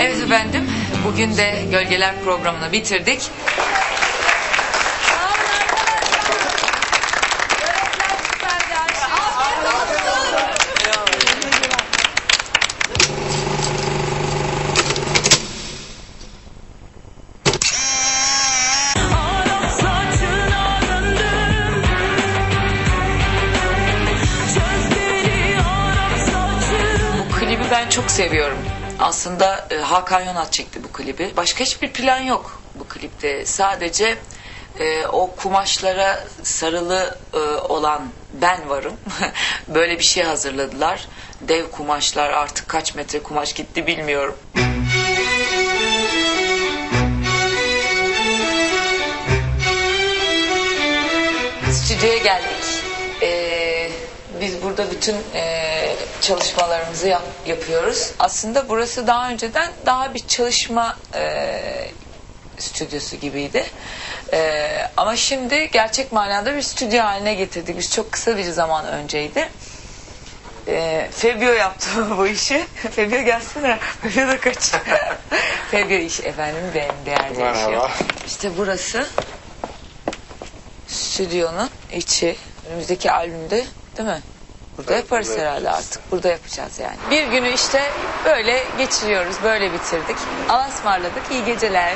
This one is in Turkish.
Evet efendim bugün de Gölgeler programını bitirdik. Ben çok seviyorum. Aslında e, Hakan Yonat çekti bu klibi. Başka hiçbir plan yok bu klipte. Sadece e, o kumaşlara sarılı e, olan ben varım. Böyle bir şey hazırladılar. Dev kumaşlar artık kaç metre kumaş gitti bilmiyorum. Stüdyoya geldik. Biz burada bütün e, çalışmalarımızı yap- yapıyoruz. Aslında burası daha önceden daha bir çalışma e, stüdyosu gibiydi. E, ama şimdi gerçek manada bir stüdyo haline getirdik. Biz çok kısa bir zaman önceydi. E, Febio yaptı bu işi. Febio gelsene. Febio da kaç. Febio iş efendim benim değerli Merhaba. işim. İşte burası stüdyonun içi. Önümüzdeki albümde değil mi? Burada yaparız burada herhalde yapacağız. artık. Burada yapacağız yani. Bir günü işte böyle geçiriyoruz. Böyle bitirdik. Allah'a ısmarladık. İyi geceler.